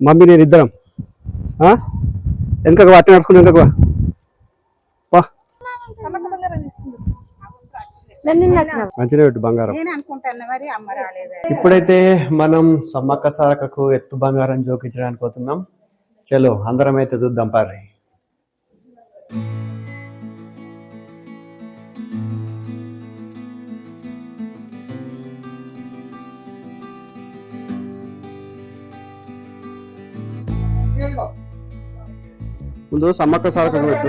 Mummy నేను ఇద్దరం. ఆ? వెనకకు అట్ట నడుచుకుని వెనకకు వా. వా నన్ను నచ్చిన మంచిగా పెట్టు బంగారం. నేను అనుకుంటాను మరి అమ్మ రాలేదు ఇప్పుడైతే మనం సమ్మక్క సారకకు ఎత్తు బంగారం జోకించడానికి పోతున్నాం. చలో అందరం అయితే చూద్దాం పారి ముందు సమ్మక్క సారకకు పెట్టు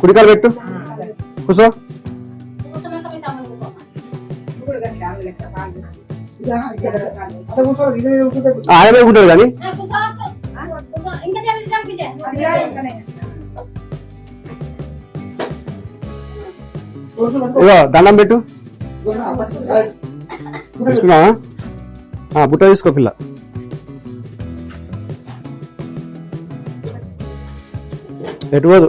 కుడికాలు పెట్టు. కూసో ఆయన ఉంటాడు కానీ. దండం పెట్టు. తీసుకున్నా బుట్ట తీసుకో పిల్ల. ఎటు పోదు?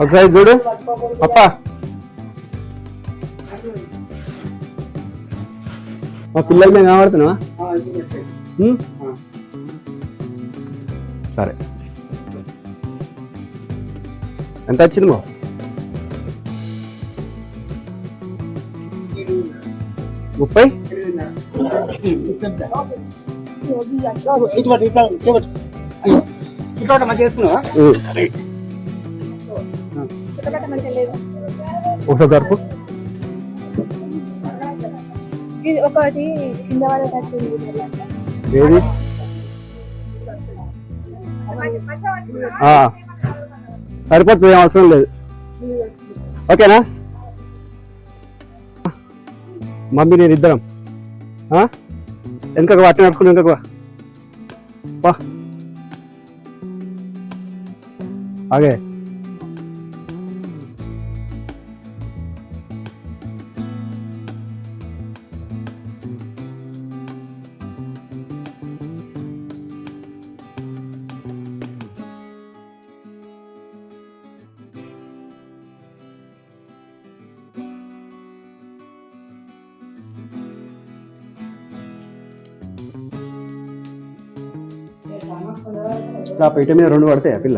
ఒకసారి చూడు. పప్పా మా పిల్లల మీద కనబడుతున్నావా? సరే. ఎంత వచ్చింది మా ముప్పై? చేస్తున్నావా ఉమ్. ఒకసారి జరుపు ఇది ఒకటి కింద. ఏది సరిపోతుంది ఏం అవసరం లేదు ఓకేనా మమ్మీ నేను ఇద్దరం ఆ? వెనకకు అట్ట నడుచుకుని వెనకకు వా. వా ఆగే ఆ పీట మీద రెండు పడతాయి పిల్ల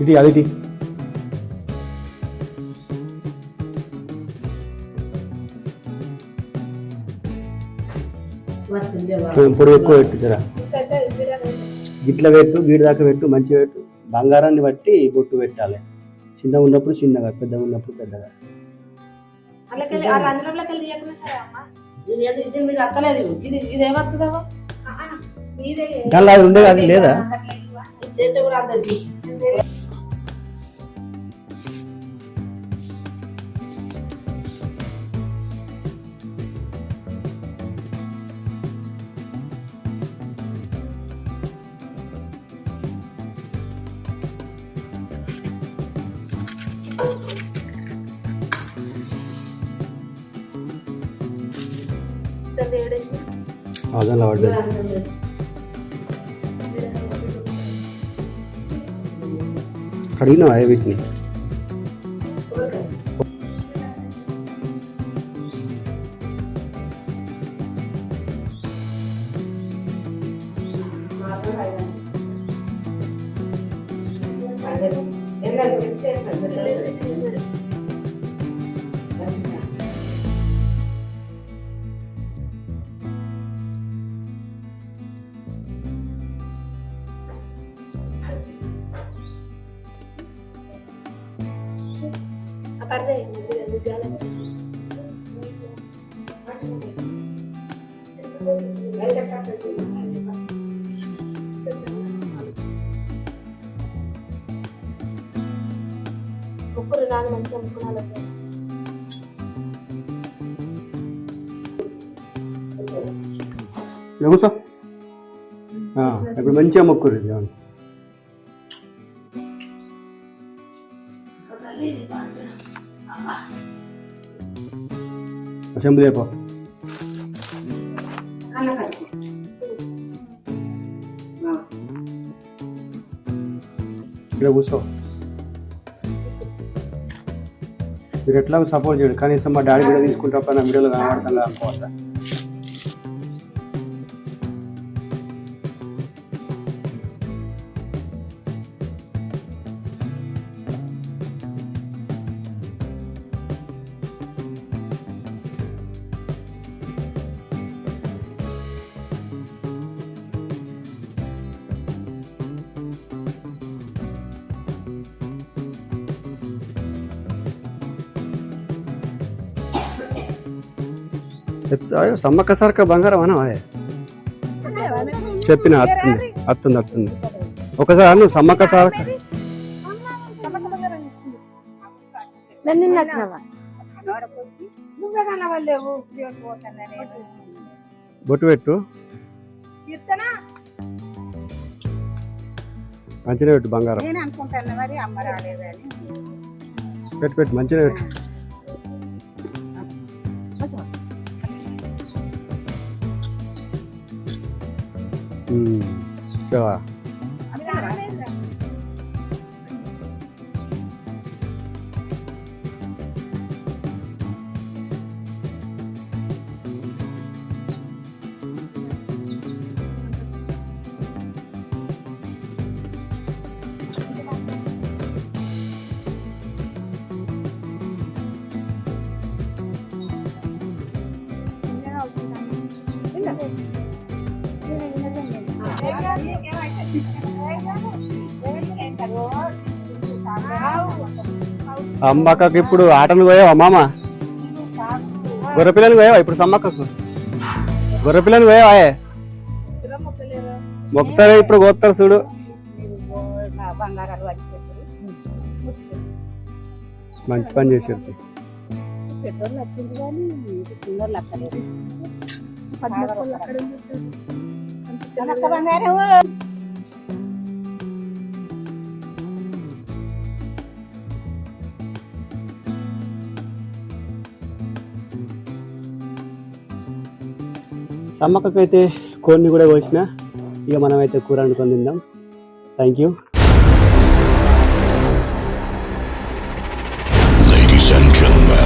ఇటు అది పొడి ఎక్కువ పెట్టు జరా. గిట్ల పెట్టు గీడి దాకా పెట్టు మంచిగా పెట్టు. బంగారాన్ని బట్టి బొట్టు పెట్టాలి. చిన్నగా ఉన్నప్పుడు చిన్నగా పెద్దగా ఉన్నప్పుడు పెద్దగా. అలాగే ఆ రంధ్రంలోకి వెళ్ళి അതല്ല വാട്ട് കടിനമായ വീട്ടിന് എല്ലാം ചെക്ക് ചെയ്യാൻ ముగ్గురు నాన్న మంచిగా ముక్కునాలు ఇక్కడ కూర్చో ఆ, ఇప్పుడు మంచిగా మొక్కురు చెంబు దేపో ఇక్కడ కూర్చో. మీరు ఎట్లా సపోర్ట్ చేయడు. కనీసం మా డాడీ కూడా తీసుకుంటా నా వీడియోలో కనబడతాను అనుకోవాలి చెప్తా సమ్మక్క సారక్క బంగారం అనా చెప్పిన అత్తుంది అత్తుంది అత్తుంది. ఒకసారి నువ్వు సమ్మక్క పోతానని బొట్టు పెట్టు. మంచిగా పెట్టు బంగారం. పెట్టు పెట్టు మంచిగా పెట్టు. 嗯是吧？అమ్మక్కకు ఇప్పుడు ఆటలు పోయావా మామ? గొర్రెపిల్లని పోయావా ఇప్పుడు సమ్మక్కకు? గొర్రెపిల్లని పోయావా మొక్కుతారే ఇప్పుడు కోస్తారు చూడు. మంచి పని చేసారు పెద్దోళ్ళు సమ్మక్కకైతే కోడిని కూడా కోసిన. ఇక మనమైతే కూర వండుకొని తిందాం. Thank you Ladies and gentlemen,